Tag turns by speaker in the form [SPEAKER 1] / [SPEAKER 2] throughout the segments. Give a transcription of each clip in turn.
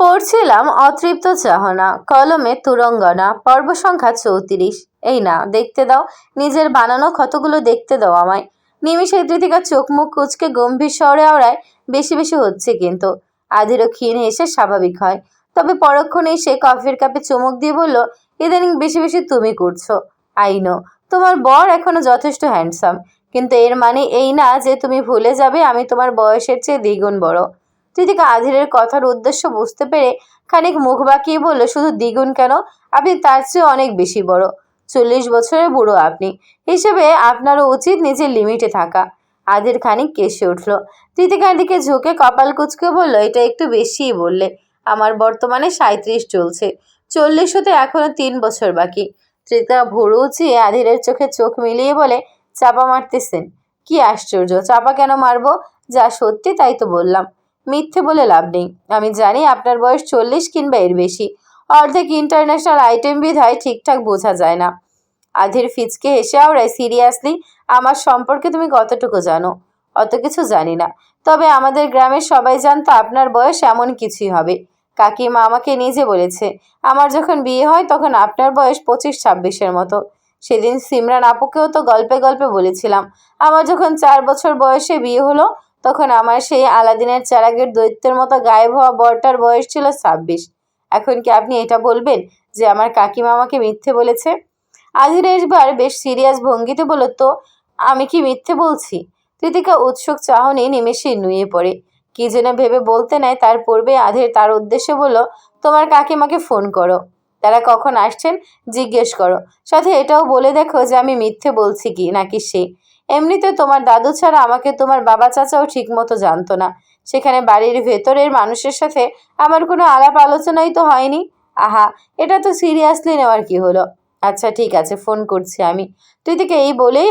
[SPEAKER 1] পড়ছিলাম অতৃপ্ত চাহনা, কলমে তুরঙ্গনা, পর্ব সংখ্যা চৌত্রিশ। এই না, দেখতে দাও, নিজের বানানো ক্ষতগুলো দেখতে দাও আমায়। নিমিষে তৃতিকা চোখ মুখ কুচকে গম্ভীর স্বরে আওড়ায়, বেশি বেশি হচ্ছে কিন্তু। আধিরও ক্ষীণ হেসে স্বাভাবিক হয়। তবে পরক্ষণেই সে কফির কাপে চুমুক দিয়ে বলল, ইদানিং বেশি বেশি তুমি করছ। আইনো তোমার বর এখনও যথেষ্ট হ্যান্ডসাম, কিন্তু এর মানে এই না যে তুমি ভুলে যাবে আমি তোমার বয়সের চেয়ে দ্বিগুণ বড়। তৃতিকা আধিরের কথার উদ্দেশ্য বুঝতে পেরে খানিক মুখ বাঁকিয়ে বলল, শুধু দ্বিগুণ কেন? আপনি তার চেয়ে অনেক বেশি বড়। চল্লিশ বছরের বুড়ো আপনি। হিসেবে আপনারও উচিত নিজের লিমিটে থাকা। আধির খানিক কেসে উঠল। তৃতিকার দিকে ঝুঁকে কপাল কুচকে বলল, এটা একটু বেশিই বললে। আমার বর্তমানে সাঁত্রিশ চলছে। চল্লিশ হতে এখনও তিন বছর বাকি। তৃতিকা ভুরু উঁচিয়ে আধিরের চোখে চোখ মিলিয়ে বলে, চাপা মারতেছেন। কি আশ্চর্য! চাপা কেন মারবো? যা সত্যি তাই তো বললাম। মিথ্যে বলে লাভ নেই। আমি জানি আপনার বয়স চল্লিশ কিংবা এর বেশি। অর্ধেক ইন্টারন্যাশনাল আইটেম বিধায় ঠিকঠাক বোঝা যায় না। আধির ফিচকে হেসে আওড়ায়, সিরিয়াসলি, আমার সম্পর্কে তুমি কতটুকু জানো? অত কিছু জানি না। তবে আমাদের গ্রামের সবাই জানতো আপনার বয়স এমন কিছুই হবে। কাকিমা আমাকে নিজে বলেছে, আমার যখন বিয়ে হয় তখন আপনার বয়স পঁচিশ ছাব্বিশের মতো। সেদিন সিমরান আপুকেও তো গল্পে গল্পে বলেছিলাম, আমার যখন চার বছর বয়সে বিয়ে হলো তখন আমার সেই আলাদিনের চারাগের দৈত্যের মতো গায়েব হওয়া বরটার বয়স ছিল ছাব্বিশ। এখন কি আপনি এটা বলবেন যে আমার কাকিমা আমাকে মিথ্যে বলেছে? আধির এসবার বেশ সিরিয়াস ভঙ্গিতে বলল, তো আমি কি মিথ্যে বলছি? তৃতিকা উৎসুক চাহনি নিমেষে নুয়ে পড়ে। কি যেন ভেবে বলতে নেয়, তার পূর্বে আধের তার উদ্দেশ্যে বলল, তোমার কাকিমাকে ফোন করো। তারা কখন আসছেন জিজ্ঞেস করো। সাথে এটাও বলে দেখো যে আমি মিথ্যে বলছি কি নাকি সে। এমনিতে তোমার দাদু ছাড়া আমাকে তোমার বাবা চাচাও ঠিকমতো জানতো না। সেখানে বাড়ির ভেতরের মানুষের সাথে আমার কোনো আলাপ আলোচনাই তো হয়নি। আহা, এটা তো সিরিয়াসলি নেওয়ার কি হলো? আচ্ছা ঠিক আছে, ফোন করছি আমি। তৃতিকা এই বলেই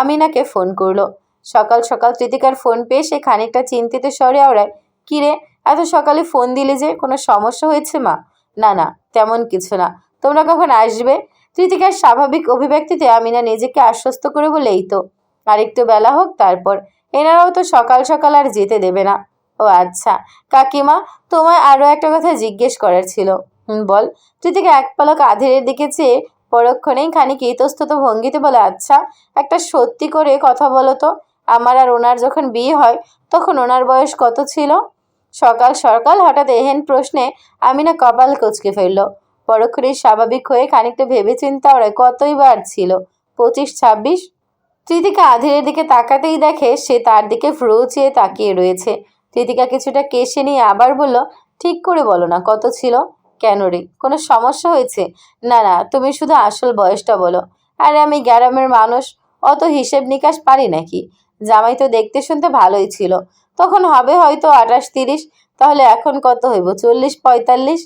[SPEAKER 1] আমিনাকে ফোন করল। সকাল সকাল তৃতিকার ফোন পেয়ে সে খানিকটা চিন্তিত স্বরে আওড়ায় কিরে এত সকালে ফোন দিলে যে কোনো সমস্যা হয়েছে মা? না না, তেমন কিছু না। তোমরা কখন আসবে? তৃতিকার স্বাভাবিক অভিব্যক্তিতে আমিনা নিজেকে আশ্বস্ত করে বলেই এই তো আরেকটু বেলা হোক, তারপর। এনারাও তো সকাল সকাল আর যেতে দেবে না। ও আচ্ছা কাকিমা, তোমায় আরও একটা কথা জিজ্ঞেস করার ছিল। হুম, বল। তৃতিকা এক পালক আধেরের দিকে চেয়ে পরক্ষণেই খানিক ইতস্তত ভঙ্গিতে বলে আচ্ছা একটা সত্যি করে কথা বলো তো। আমার আর ওনার যখন বিয়ে হয়, তখন ওনার বয়স কত ছিল? সকাল সকাল হঠাৎ এহেন প্রশ্নে আমি না কপাল কুচকে ফেলল। পরক্ষণেই স্বাভাবিক হয়ে খানিকটা ভেবে চিন্তা ওরা কতই বার ছিল। পঁচিশ, ছাব্বিশ তৃতিকা আধিরের দিকে তাকাতেই দেখে সে তার দিকে ফ্রু চেয়ে তাকিয়ে রয়েছে। তৃতিকা কিছুটা কেশে নিয়ে আবার বলল, ঠিক করে বলো না, কত ছিল? কেন রে, কোনো সমস্যা হয়েছে? না না, তুমি শুধু আসল বয়সটা বলো। আরে আমি গ্রামের মানুষ, অত হিসেব নিকাশ পারি নাকি? জামাই তো দেখতে শুনতে ভালোই ছিল। তখন হবে হয়তো আঠাশ তিরিশ, তাহলে এখন কত হইব, চল্লিশ পঁয়তাল্লিশ?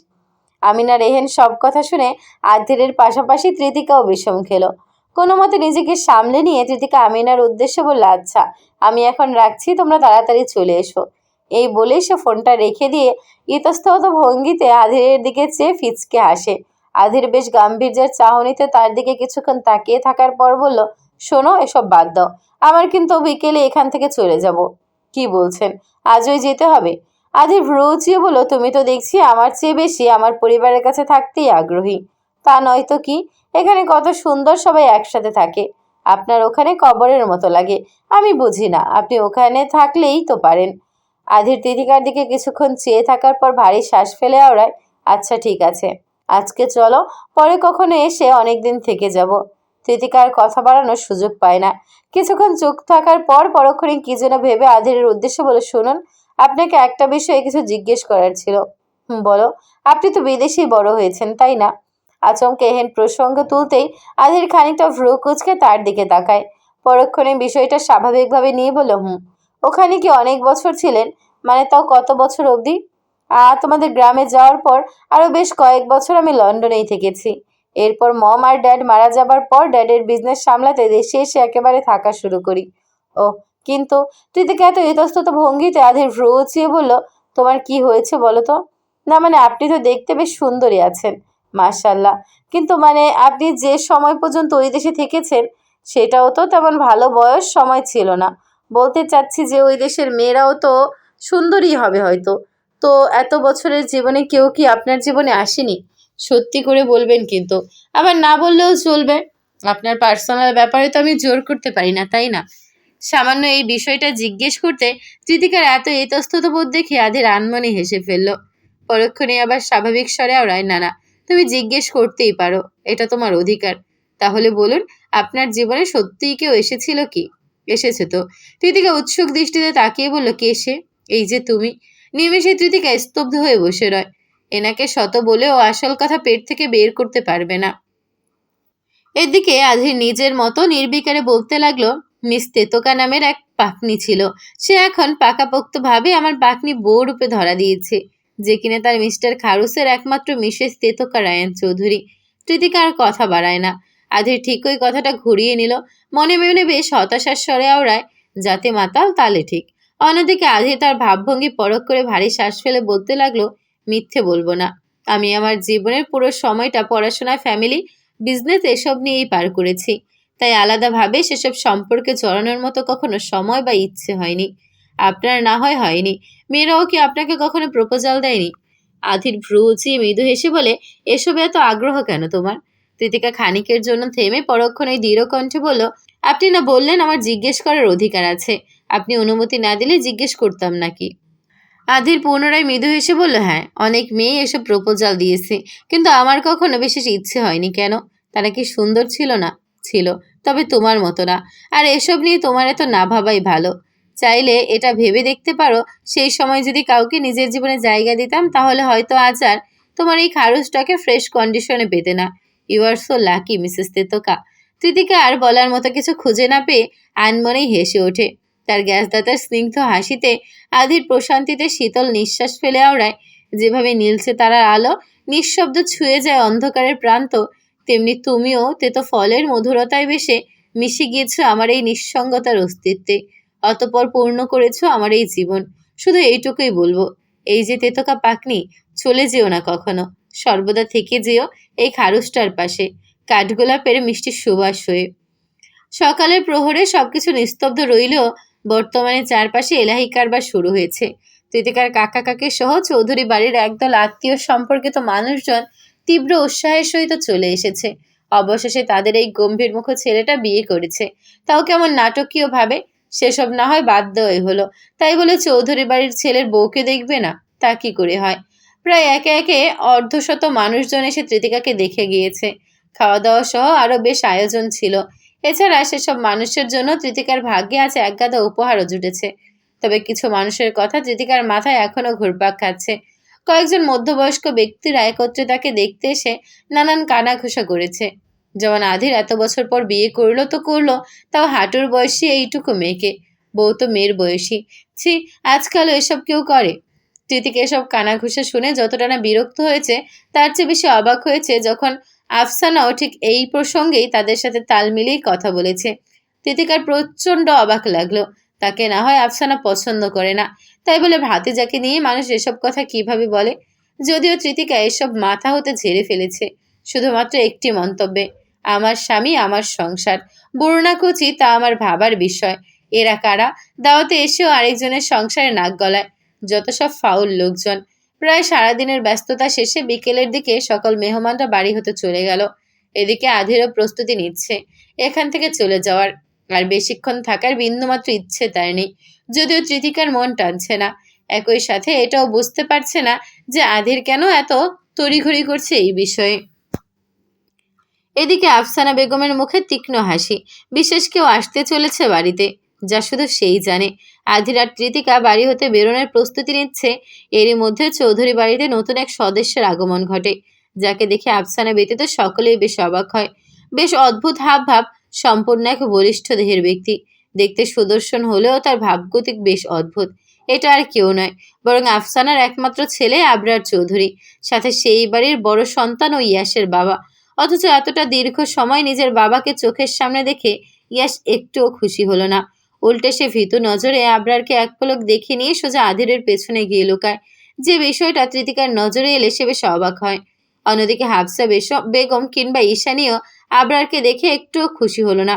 [SPEAKER 1] আমিনা রেহেন সব কথা শুনে আধিরের পাশাপাশি তৃতিকাও বিষম খেলো। কোনো মতে নিজেকে সামলে নিয়ে তৃতিকা আমিনার উদ্দেশ্যে বলল আচ্ছা আমি এখন রাখছি, তোমরা তাড়াতাড়ি চলে এসো। এই বলে সে ফোনটা রেখে দিয়ে ইতস্তত ভঙ্গিতে আধিরের দিকে চেয়ে ফিচকে হাসে আধির বেশ গাম্ভীর্যের চাহনিতে তার দিকে কিছুক্ষণ তাকিয়ে থাকার পর বলল, শোনো, এসব বাদ দাও, আমার কিন্তু বিকেলে এখান থেকে চলে যাব। কি বলছেন? আজই যেতে হবে? আধির ভ্রু উঁচিয়ে বলল, তুমি তো দেখছি আমার চেয়ে বেশি আমার পরিবারের কাছে থাকতেই আগ্রহী। তা নয়তো কি? এখানে কত সুন্দর সবাই একসাথে থাকে। আপনার ওখানে কবরের মতো লাগে। আমি বুঝি না, আপনি ওখানে থাকলেই তো পারেন। আধির তিথিকার দিকে কিছুক্ষণ চেয়ে থাকার পর ভারী শ্বাস ফেলে আওড়ায় আচ্ছা ঠিক আছে। আজকে চলো, পরে কখনো এসে অনেক দিন থেকে যাব। তিতিকার কথা বাড়ানোর সুযোগ পায় না। কিছুক্ষণ চুপ থাকার পর পরক্ষণে কি যেন ভেবে আধিরের উদ্দেশ্যে বলে, শুনুন, আপনাকে একটা বিষয়ে কিছু জিজ্ঞেস করার ছিল। বলো। আপনি তো বিদেশেই বড় হয়েছেন, তাই না? আচমকে এহেন প্রসঙ্গ তুলতেই আধির খানিকটা ভ্রু কুচকে তার দিকে তাকায়। পরক্ষণে বিষয়টা স্বাভাবিকভাবে নিয়ে বলল, হুম, ওখানে কি অনেক বছর ছিলেন? মানে তাও কত বছর অবধি? আ, তোমাদের গ্রামে যাওয়ার পর আরও বেশ কয়েক বছর আমি লন্ডনেই থেকেছি। এরপর মম আর ড্যাড মারা যাবার পর ড্যাডের বিজনেস সামলাতে দেশে এসে একেবারে থাকা শুরু করি। ও কিন্তু তৃতিকা এত ইতস্তত ভঙ্গিতে আধের ভ্রু উঁচিয়ে বলল, তোমার কি হয়েছে বলো তো? না মানে আপনি তো দেখতে বেশ সুন্দরী আছেন। মার্শাল্লাহ কিন্তু মানে আপনি যে সময় পর্যন্ত ওই দেশে থেকেছেন, সেটাও তো তেমন ভালো বয়স সময় ছিল না। বলতে চাচ্ছি যে ওই দেশের মেয়েরাও তো সুন্দরী হবে হয়তো। তো এত বছরের জীবনে কেউ কি আপনার জীবনে আসেনি? সত্যি করে বলবেন কিন্তু। আবার না বললেও চলবে। আপনার পার্সোনাল ব্যাপারে তো আমি জোর করতে পারি না, তাই না? সামান্য এই বিষয়টা জিজ্ঞেস করতে কৃতিকার এত ইতস্তত বোধ দেখে আধের আনমনে হেসে ফেলল। পরক্ষণে আবার স্বাভাবিক স্বরে আওড়ায়, না না তুমি জিজ্ঞেস করতেই পারো, এটা তোমার অধিকার। তাহলে বলুন, আপনার জীবনে সত্যিই কেউ এসেছিল কি? এসেছে তো। কৃতিকা উৎসুক দৃষ্টিতে তাকিয়ে বলল, কে সে? এই যে তুমি। নিমেষে তৃতিকা স্তব্ধ হয়ে বসে রয়। এনাকে শত বলেও আসল কথা পেট থেকে বের করতে পারবে না। এদিকে আধি নিজের মতো নির্বিকারে বলতে লাগল, মিস তেতোকা নামের এক পাকনি ছিল। সে এখন পাকাপোক্তভাবে আমার পাকনি বউ রূপে ধরা দিয়েছে। যে কিনা তার মিস্টার খারুসের একমাত্র মিসেস তেতোকা রায়ন চৌধুরী। কৃতিকা আর কথা বাড়ায় না। আধির ঠিক ওই কথাটা ঘুরিয়ে নিল। মনে মনে বেশ হতাশার স্বরে আওড়ায়, যাতে মাতাল, তালে ঠিক। অন্যদিকে আধি তার ভাবভঙ্গি পরখ করে ভারী শ্বাস ফেলে বলতে লাগল, মিথ্যে বলব না। আমি আমার জীবনের পুরো সময়টা পড়াশোনা ফ্যামিলি, বিজনেস এসব নিয়েই পার করেছি। তাই আলাদাভাবে সেসব সম্পর্কে জড়ানোর মতো কখনো সময় বা ইচ্ছে হয়নি। আপনার না হয় হয়নি। মেয়েরাও কি আপনাকে কখনো প্রপোজাল দেয়নি? আধির ভ্রু উঁচিয়ে মৃদু হেসে বলে, এসবে এত আগ্রহ কেন তোমার? কৃতিকা খানিকের জন্য থেমে পরক্ষণে দৃঢ় কণ্ঠে বলল, আপনি না বললেন আমার জিজ্ঞেস করার অধিকার আছে। আপনি অনুমতি না দিলে জিজ্ঞেস করতাম নাকি? আধির পুনরায় মৃদু হেসে বলল হ্যাঁ অনেক মেয়ে এসব প্রপোজাল দিয়েছে, কিন্তু আমার কখনো বিশেষ ইচ্ছে হয়নি কেন? তারা কি সুন্দর ছিল না? ছিল, তবে তোমার মতো না। আর এসব নিয়ে তোমার এত না ভাবাই ভালো। চাইলে এটা ভেবে দেখতে পারো। সেই সময় যদি কাউকে নিজের জীবনে জায়গা দিতাম, তাহলে হয়তো আজ আর তোমার এই খারুসটাকে ফ্রেশ কন্ডিশনে পেতে না। You are so lucky Mrs Tetoka. Tritika আর বলার মতো কিছু খুঁজে না পেয়ে আনমনেই হেসে ওঠে। তার গ্যাসদাতার স্নিগ্ধ হাসিতে, আধির প্রশান্তিতে শীতল নিঃশ্বাস ফেলে আওড়ায়। যেভাবে নীলছে তারার আলো নিঃশব্দ ছুঁয়ে যায় অন্ধকারের প্রান্ত, তেমনি তুমিও তেতো ফলের মধুরতায় বেশে মিশে গিয়েছো আমার এই নিঃসঙ্গতার অস্তিত্বে। অতপর পূর্ণ করেছ আমার এই জীবন। শুধু এইটুকুই বলব, এই যে তেতোকা পাকনি, চলে যেও না কখনো। সর্বদা থেকে যেও এই খারুসটার পাশে, কাঠগোলাপের মিষ্টি সুবাস হয়ে। সকালের প্রহরে সবকিছু নিস্তব্ধ রইলেও বর্তমানে চারপাশে এলাহি কারবার শুরু হয়েছে। তৃতিকার কাকা কাকে সহ চৌধুরী বাড়ির একদল আত্মীয় সম্পর্কিত মানুষজন তীব্র উৎসাহের সহিত চলে এসেছে। অবশেষে তাদের এই গম্ভীর মুখ ছেলেটা বিয়ে করেছে। তাও কেমন নাটকীয়ভাবে সেসব না হয় বাদ দেওয়াই হলো। তাই বলে চৌধুরী বাড়ির ছেলের বউকে দেখবে না? তা কি করে হয়? প্রায় একে একে অর্ধশত মানুষজন এসে তৃতিকাকে দেখে গিয়েছে। খাওয়া দাওয়া সহ আরও বেশ আয়োজন ছিল। এছাড়া সেসব মানুষের জন্য তৃতিকার ভাগ্যে আছে একগাদা উপহারও জুটেছে। তবে কিছু মানুষের কথা তৃতিকার মাথায় এখনও ঘুরপাক খাচ্ছে। কয়েকজন মধ্যবয়স্ক ব্যক্তিরা একত্রে তাকে দেখতে এসে নানান কানাঘুষা করেছে। যেমন আধির এত বছর পর বিয়ে করল তো করল, তাও হাঁটুর বয়সী এইটুকু মেয়েকে। বউ তো মেয়ের বয়সী। ছি, আজকালও এসব কেউ করে। তৃতিকে এসব কানাঘুষা শুনে যতটা না বিরক্ত হয়েছে, তার চেয়ে বেশি অবাক হয়েছে যখন আফসানাও ঠিক এই প্রসঙ্গেই তাদের সাথে তাল মিলিয়ে কথা বলেছে। তিতিকার প্রচণ্ড অবাক লাগল। তাকে না হয় আফসানা পছন্দ করে না। তাই বলে ভাতিজাকে নিয়ে মানুষ এসব কথা কীভাবে বলে? যদিও তৃতিকা এসব মাথা হতে ঝেড়ে ফেলেছে। শুধুমাত্র একটি মন্তব্যে, আমার স্বামী, আমার সংসার। বরুণাকুচি তা আমার ভাবার বিষয়। এরা কারা? দাওয়াতে এসেও আরেকজনের সংসারে নাক গলায়। যত সব ফাউল লোকজন। প্রায় সারাদিনের ব্যস্ততা শেষে বিকেলের দিকে সকল মেহমানরা বাড়ি হতে চলে গেল। এদিকে আধেরও প্রস্তুতি নিচ্ছে। এখান থেকে চলে যাওয়ার। আর বেশিক্ষণ থাকার বিন্দুমাত্র ইচ্ছে তার নেই। যদিও তৃতিকার মন টানছে না। একই সাথে এটাও বুঝতে পারছে না যে আধির কেন এত তড়িঘড়ি করছে এই বিষয়ে। এদিকে আফসানা বেগমের মুখে তীক্ষ্ণ হাসি। বিশেষ কেউ আসতে চলেছে বাড়িতে, যা শুধু সেই জানে। আধিরার তৃতিকা বাড়ি হতে বেরোনোর প্রস্তুতি নিচ্ছে, এরই মধ্যে চৌধুরী বাড়িতে নতুন এক সদস্যের আগমন ঘটে, যাকে দেখে আফসানা ব্যতীত সকলেই বেশ অবাক হয়। বেশ অদ্ভুত হাব ভাব সম্পূর্ণ এক বলিষ্ঠ দেহের ব্যক্তি। দেখতে সুদর্শন হলেও তার ভাবগতিক বেশ অদ্ভুত। এটা আর কেউ নয়, বরং আফসানার একমাত্র ছেলে আবরার চৌধুরী, সাথে সেই বাড়ির বড় সন্তান ও ইয়াসের বাবা। অথচ এতটা দীর্ঘ সময় নিজের বাবাকে চোখের সামনে দেখে ইয়াস একটুও খুশি হলো না। উল্টে সে ভীতু নজরে আবরারকে এক পলক দেখে নিয়ে সোজা আধিরের পেছনে গিয়ে লুকায়। যে বিষয়টা তৃতিকার নজরে এলে সে বেশ অবাক হয়। অন্যদিকে হাফসা বেগম কিংবা ঈশানীয় আবরারকে দেখে একটুও খুশি হলো না।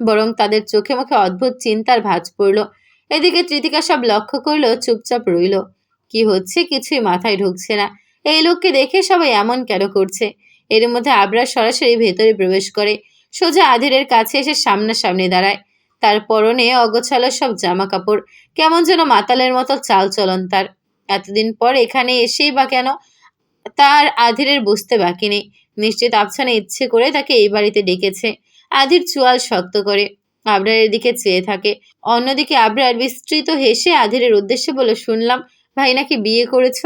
[SPEAKER 1] বরং তাদের চোখে মুখে অদ্ভুত চিন্তার ভাঁজ পড়ল। এদিকে তৃতিকা সব লক্ষ্য করল, চুপচাপ রইল। কি হচ্ছে? কিছুই মাথায় ঢুকছে না। এই লোককে দেখে সবাই এমন কেন করছে? এর মধ্যে আবরার সরাসরি ভেতরে প্রবেশ করে। সোজা আধিরের কাছে এসে সামনাসামনি দাঁড়ায়। তার পরনে অগোছালো সব জামা কাপড় কেমন যেন মাতালের মতো চাল চলন তার। এতদিন পর এখানে এসেই বা কেন, তার আধিরের বুঝতে বাকি নেই। নিশ্চিত আফসানা ইচ্ছে করে তাকে এই বাড়িতে ডেকেছে। আধির চুয়াল শক্ত করে আবরারের দিকে চেয়ে থাকে। অন্যদিকে আবরার বিস্তৃত হেসে আধিরের উদ্দেশ্যে বলে, শুনলাম, ভাই নাকি বিয়ে করেছ?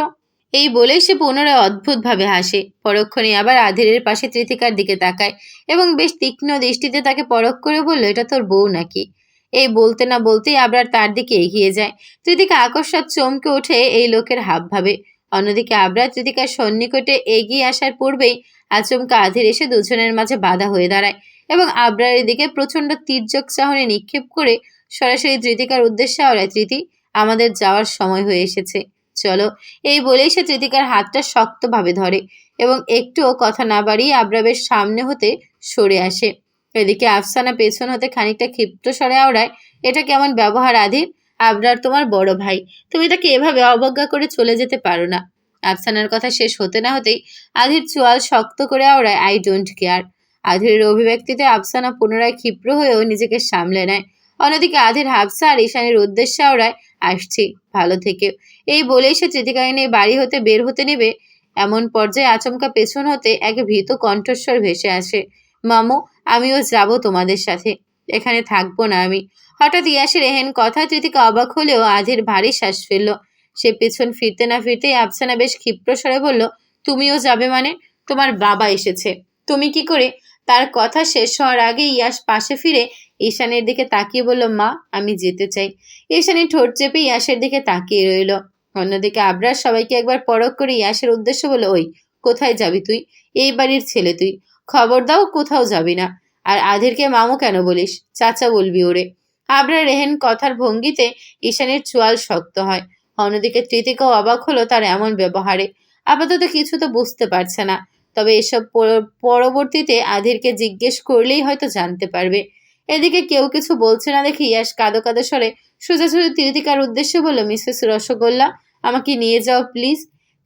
[SPEAKER 1] এই বলেই সে পুনরায় অদ্ভুতভাবে হাসে। পরক্ষণে আবার আধিরের পাশে তৃতিকার দিকে তাকায় এবং বেশ তীক্ষ্ণ দৃষ্টিতে তাকে পরখ করে বলল, এটা তোর বউ নাকি? এই বলতে না বলতেই আবরার তার দিকে এগিয়ে যায়। তৃতিকা আকস্মাত চমকে ওঠে এই লোকের হাব ভাবে। অন্যদিকে আবরার তৃতিকার সন্নিকটে এগিয়ে আসার পূর্বেই আচমকা আধির এসে দুজনের মাঝে বাধা হয়ে দাঁড়ায় এবং আবরারের দিকে প্রচণ্ড তীর্যক চাহনে নিক্ষেপ করে সরাসরি তৃতিকার উদ্দেশ্যে আওড়ায় তৃতি আমাদের যাওয়ার সময় হয়ে এসেছে। চলো। এই বলেই সে তৃতিকার হাতটা শক্তভাবে ধরে এবং একটুও কথা না বাড়িয়ে আবরাবের সামনে হতে সরে আসে। এদিকে আফসানা পেছন হতে খানিকটা ক্ষিপ্ত সরে আওড়ায়, এটা কেমন ব্যবহার আধির আবরার তোমার বড় ভাই। তুমি তাকে এভাবে অবজ্ঞা করে চলে যেতে পারো না। আফসানার কথা শেষ হতে না হতেই আধির চোয়াল শক্ত করে আওড়ায়, আই ডোন্ট কেয়ার। আধিরের অভিব্যক্তিতে আফসানা পুনরায় ক্ষিপ্র হয়েও নিজেকে সামলে নেয়। অন্যদিকে আধির হাফসা আর ঈশানের উদ্দেশ্যে আওড়ায়, আসছি, ভালো থেকে এই বলেই সে তৃতিকাকে নিয়ে বাড়ি হতে বের হতে নেবে। এমন পর্যায়ে আচমকা পেছন হতে এক ভীত কণ্ঠস্বর ভেসে আসে, মামু, আমিও যাব তোমাদের সাথে। এখানে থাকব না আমি। হঠাৎ ইয়াসের এহেন কথা তৃতিকা অবাক হলেও আধির ভারী শ্বাস ফেলল। সে পেছন ফিরতে না ফিরতেই আফসানা বেশ ক্ষিপ্র স্বরে বলল, তুমিও যাবে মানে? তোমার বাবা এসেছে। তুমি কি করে? তার কথা শেষ হওয়ার আগে ইয়াস পাশে ফিরে ঈশানের দিকে তাকিয়ে বলল, মা, আমি যেতে চাই। ঈশানি ঠোঁট চেপে ইয়াসের দিকে তাকিয়ে রইল। অন্যদিকে আবরার সবাইকে একবার পরখ করে ইয়াসের উদ্দেশ্য বলল ওই, কোথায় যাবি তুই? এই বাড়ির ছেলে তুই। খবর দাও কোথাও যাবি না। আর আধিরকে মামু কেন বলিস? চাচা বলবি ওরে। আবরার রেহেন কথার ভঙ্গিতে ঈশানের চোয়াল শক্ত হয়। অন্যদিকে তৃতিকাও অবাক হলো তার এমন ব্যবহারে। আপাতত কিছু তো বুঝতে পারছে না। তবে এসব পরবর্তীতে আধিরকে জিজ্ঞেস করলেই হয়তো জানতে পারবে। এদিকে কেউ কিছু বলছে না দেখে ইয়াস কাদো কাদো স্বরে সোজাসুজি তৃতিকার উদ্দেশ্য বলল, মিসেস রসগোল্লা, আমাকে নিয়ে যাও প্লিজ।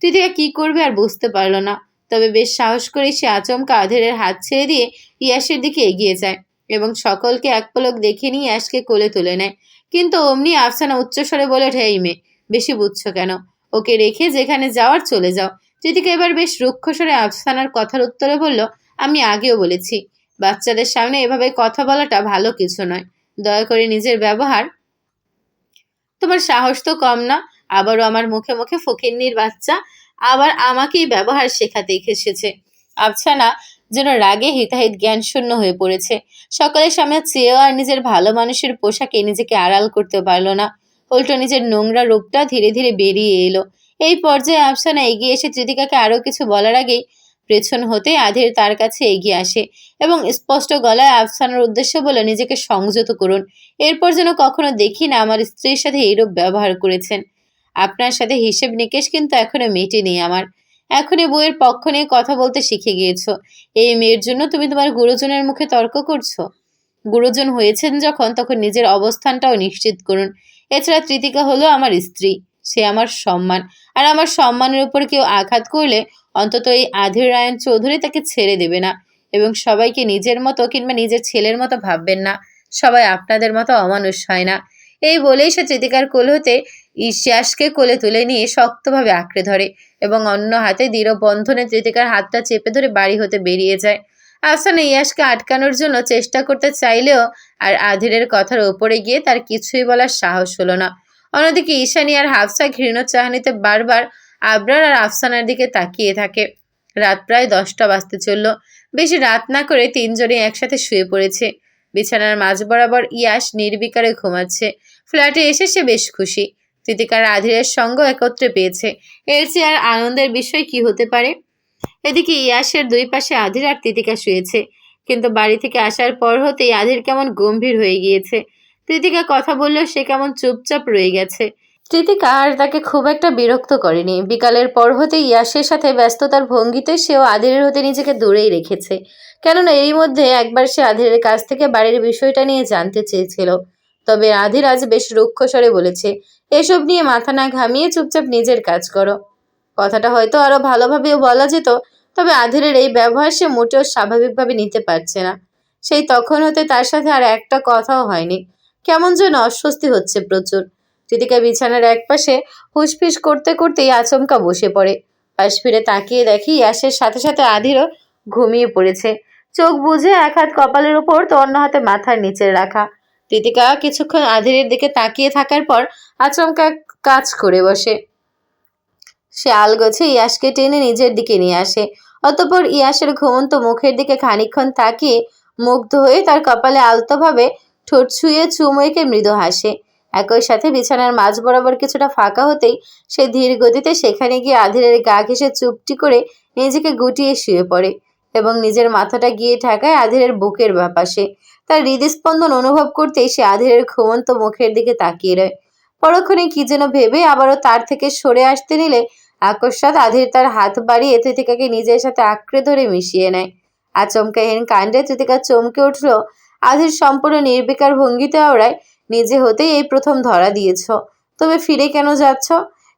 [SPEAKER 1] তৃতিকা কি করবে আর বুঝতে পারল না, তবে বেশ সাহস করে সে আচমকা আধেরের হাত ছেড়ে দিয়ে ইয়াসের দিকে এগিয়ে যায় এবং সকলকে এক পলক দেখে নিয়ে ইয়াসকে কোলে তুলে নেয়। কিন্তু অমনি আফসানা উচ্চস্বরে বলে ওঠে এই মেয়ে, বেশি বুঝছ কেন? ওকে রেখে যেখানে যাওয়ার চলে যাও। তৃতিকা এবার বেশ রুক্ষস্বরে আফসানার কথার উত্তরে বলল, আমি আগেও বলেছি, বাচ্চাদের সামনে এভাবে কথা বলাটা ভালো কিছু নয়। দয়া করে নিজের ব্যবহার তোমার সাহস তো কম না। আবারও আমার মুখে মুখে ফকিন্নির বাচ্চা। আবার আমাকেই ব্যবহার শেখাতে এসেছে। আফসানা যেন রাগে হিতাহিত জ্ঞান শূন্য হয়ে পড়েছে। সকালের সামনে চেয়েও আর নিজের ভালো মানুষের পোশাকে নিজেকে আড়াল করতে পারল না। উল্টো নিজের নোংরা রূপটা ধীরে ধীরে বেরিয়ে এলো। এই পর্যায়ে আফসানা এগিয়ে এসে তৃতিকাকে আরও কিছু বলার আগেই পেছন হতে আধের তার কাছে এগিয়ে আসে এবং স্পষ্ট গলায় আফসানার উদ্দেশ্য বলে নিজেকে সংযত করুন। এরপর যেন কখনো দেখি না আমার স্ত্রীর সাথে এইরূপ ব্যবহার করেছেন। আপনার সাথে হিসেব নিকেশ কিন্তু এখনও মেটেনি আমার। এখনই বইয়ের পক্ষ নিয়ে কথা বলতে শিখে গিয়েছো। এই মেয়ের জন্য তুমি তোমার গুরুজনের মুখে তর্ক করছ। গুরুজন হয়েছেন যখন, তখন নিজের অবস্থানটাও নিশ্চিত করুন। এছাড়া তৃতিকা হলো আমার স্ত্রী। সে আমার সম্মান। আর আমার সম্মানের উপর কেউ আঘাত করলে অন্তত এই আধীর রায়ন চৌধুরী তাকে ছেড়ে দেবে না। এবং সবাইকে নিজের মতো কিংবা নিজের ছেলের মতো ভাববেন না। সবাই আপনাদের মতো অমানুষ হয় না। এই বলেই সে তৃতিকার কোল হতে ঈশিয়াসকে কোলে তুলে নিয়ে শক্তভাবে আঁকড়ে ধরে এবং অন্য হাতে দৃঢ় বন্ধনে তৃতিকার হাতটা চেপে ধরে বাড়ি হতে বেরিয়ে যায়। আফসানা ইয়াসকে আটকানোর জন্য চেষ্টা করতে চাইলেও আর আধিরের কথার ওপরে গিয়ে তার কিছুই বলার সাহস হলো না। অন্যদিকে ঈশানী আর হাফসা ঘৃণ চাহানিতে বারবার আবরার আর আফসানার দিকে তাকিয়ে থাকে। রাত প্রায় দশটা বাজতে চলল। বেশি রাত না করে তিনজনে একসাথে শুয়ে পড়েছে। বিছানার মাঝ বরাবর ইয়াস নির্বিকারে ঘুমাচ্ছে। ফ্ল্যাটে এসে সে বেশ খুশি। তৃতিকার আধিরের সঙ্গ একত্রে পেয়েছে। এর চেয়ে আর আনন্দের বিষয় কি হতে পারে? এদিকে ইয়াসের দুই পাশে আধির আর তিতিকা শুয়েছে। কিন্তু বাড়ি থেকে আসার পর হতেই আধির কেমন গম্ভীর হয়ে গিয়েছে। তৃতিকা কথা বললেও সে কেমন চুপচাপ রয়ে গেছে। তৃতিকা আর তাকে খুব একটা বিরক্ত করেনি। বিকালের পর হতে ইয়াসের সাথে ব্যস্ততার ভঙ্গিতে সেও আধিরের হতে নিজেকে দূরেই রেখেছে। কেননা এরই মধ্যে একবার সে আধিরের কাছ থেকে বাড়ির বিষয়টা নিয়ে জানতে চেয়েছিল। তবে আধির আজ বেশ রুক্ষ স্বরে বলেছে, এসব নিয়ে মাথা না ঘামিয়ে চুপচাপ নিজের কাজ করো। কথাটা হয়তো আরও ভালোভাবেও বলা যেত, তবে আধিরের এই ব্যবহার সে মোটেও স্বাভাবিকভাবে নিতে পারছে না। সেই তখন হতে তার সাথে আর একটা কথাও হয়নি। কেমন যেন অস্বস্তি হচ্ছে প্রচুর। তিতিকা বিছানার একপাশে হুসফিস করতে করতেই আচমকা বসে পড়ে। পাশ ফিরে তাকিয়ে দেখি ইয়াসের সাথে সাথে আধিরও ঘুমিয়ে পড়েছে। চোখ বুজে এক হাত কপালের উপর তো অন্য হাতে মাথার নিচে রাখা। তিতিকা কিছুক্ষণ আধিরের দিকে তাকিয়ে থাকার পর আচমকা কাজ করে বসে। সে আলগোছে ইয়াসকে টেনে নিজের দিকে নিয়ে আসে। অতপর ইয়াসের ঘুমন্ত মুখের দিকে খানিকক্ষণ তাকিয়ে মুগ্ধ হয়ে তার কপালে আলতোভাবে ঠোঁট ছুঁয়ে চুমু এঁকে মৃদু হাসে। একই সাথে বিছানার মাঝ বরাবর কিছুটা ফাঁকা হতেই সে ধীর গতিতে সেখানে গিয়ে আধিরের গা ঘেঁষে চুপটি করে নিজেকে গুটিয়ে শুয়ে পড়ে এবং নিজের মাথাটা গিয়ে ঠেকায় আধিরের বুকের ব্যাপাসে তার হৃদস্পন্দন অনুভব করতেই সে আধিরের ঘুমন্ত মুখের দিকে তাকিয়ে রয়। পরক্ষণে কি যেন ভেবে আবারও তার থেকে সরে আসতে নিলে আকস্মাত আধির তার হাত বাড়িয়ে তৃতিকাকে নিজের সাথে আঁকড়ে ধরে মিশিয়ে নেয়। আচমকা আচমকাহীন কাণ্ডে তৃতিকা চমকে উঠল, আধির সম্পূর্ণ নির্বিকার ভঙ্গিতে আওড়ায় নিজে হতেই এই প্রথম ধরা দিয়েছ। তবে ফিরে কেন যাচ্ছ?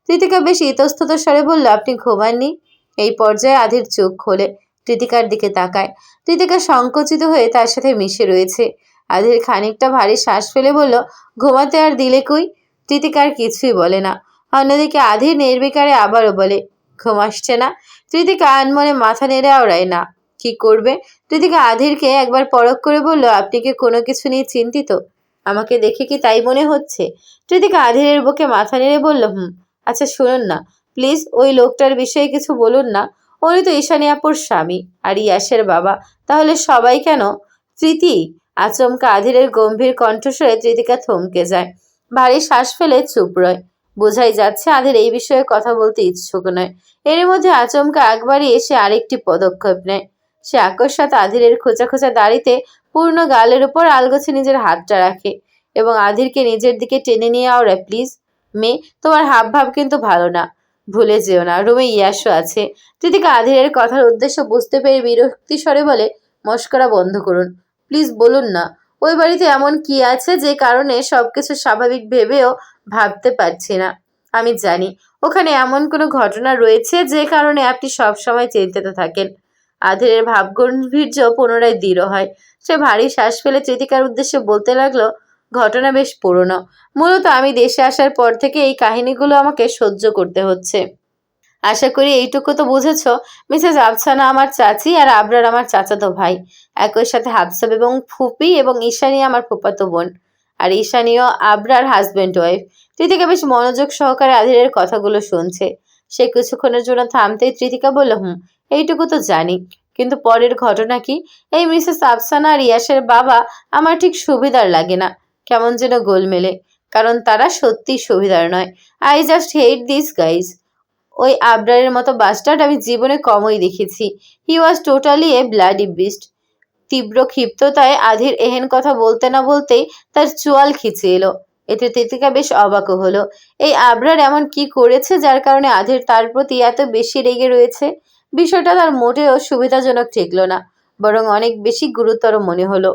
[SPEAKER 1] তৃতিকা বেশ ইতস্তত স্বরে বলল, আপনি ঘুমাননি? এই পর্যায়ে আধির চোখ খোলে তৃতিকার দিকে তাকায়। তৃতিকা সংকুচিত হয়ে তার সাথে মিশে রয়েছে। আধির খানিকটা ভারী শ্বাস ফেলে বলল, ঘুমাতে আর দিলে কই? তৃতিকার কিছুই বলে না। অন্যদিকে আধির নির্বিকারে আবারও বলে, ঘুম আসছে না? তৃতিকা আনমনে মাথা নেড়ে আওড়ায়, না, কি করবে? তৃতিকা আধিরকে একবার পরখ করে বলল, আপনি কি কোনো কিছু নিয়ে চিন্তিত? আমাকে দেখে কি তাই মনে হচ্ছে? তৃতিকা আধিরের বুকে মাথা নেড়ে বলল, হুম আচ্ছা শুনুন না, প্লিজ ওই লোকটার বিষয়ে কিছু বলুন না। উনি তো ঈশানী আপুর স্বামী আর ইয়াসের বাবা, তাহলে সবাই কেন? তৃতি আচমকা আধিরের গম্ভীর কণ্ঠস্বরে তৃতিকা থমকে যায়। ভারী শ্বাস ফেলে চুপ রয়। বোঝাই যাচ্ছে আধির এই বিষয়ে কথা বলতে ইচ্ছুক নয়। এর মধ্যে আচমকা একবারই এসে আরেকটি পদক্ষেপ নেয়। সে আকস্মাত আধিরের খোঁচা খোঁচা দাড়িতে পূর্ণ গালের উপর আলগোছে নিজের হাতটা রাখে এবং আধিরকে নিজের দিকে টেনে নিয়ে আওড়ে প্লিজ। মেয়ে, তোমার হাব ভাব কিন্তু ভালো না। ভুলে যেও না, রুমে ইয়াসও আছে। তৃতিকা আধিরের কথার উদ্দেশ্য বুঝতে পেরে বিরক্তি স্বরে বলে, মস্করা বন্ধ করুন। প্লিজ বলুন না, ওই বাড়িতে এমন কি আছে যে কারণে সবকিছু স্বাভাবিক ভেবেও ভাবতে পারছি না? আমি জানি, ওখানে এমন কোনো ঘটনা রয়েছে যে কারণে আপনি সবসময় চিন্তিত থাকেন। আধিরের ভাবগম্ভীর্য পুনরায় দৃঢ় হয়। সে ভারী শ্বাস ফেলে তৃতিকার উদ্দেশ্যে বলতে লাগল, ঘটনা বেশ পুরনো। মূলত আমি দেশে আসার পর থেকে এই কাহিনীগুলো আমাকে সহ্য করতে হচ্ছে। আশা করি এইটুকু তো বুঝেছ। মিসেস আফসানা আমার চাচি আর আবরার আমার চাচাতো ভাই। একই সাথে হাফসাব এবং ফুপি এবং ঈশানী আমার ফুপাতো বোন। আর ঈশানীও আবরার হাজব্যান্ড ওয়াইফ তৃতিকা বেশ মনোযোগ সহকারে আধিরের কথাগুলো শুনছে। সে কিছুক্ষণের জন্য থামতেই তৃতিকা বলল, হুম, এইটুকু তো জানি। কিন্তু পরের ঘটনা কি? এই মিসেস আফসানা আর ইয়াসের বাবা আমার ঠিক সুবিধার লাগে না। কেমন যেন গোলমেলে কারণ তারা সত্যি সুবিধার নয়। I just hate this guys ওই আবরারের মতো বাস্টার্ড আমি জীবনে কমই দেখেছি। He was totally a bloody beast তীব্র ক্ষিপ্ততায় আধির এহেন কথা বলতে না বলতেই তার চোয়াল খিচে এলো। এতে তিতিকা বেশ অবাক হলো। এই আবরার এমন কি করেছে যার কারণে আধের তার প্রতি এত বেশি রেগে রয়েছে? বিষয়টা তার মোটেও সুবিধাজনক ঠেকল না, বরং অনেক বেশি গুরুতর মনে হলো।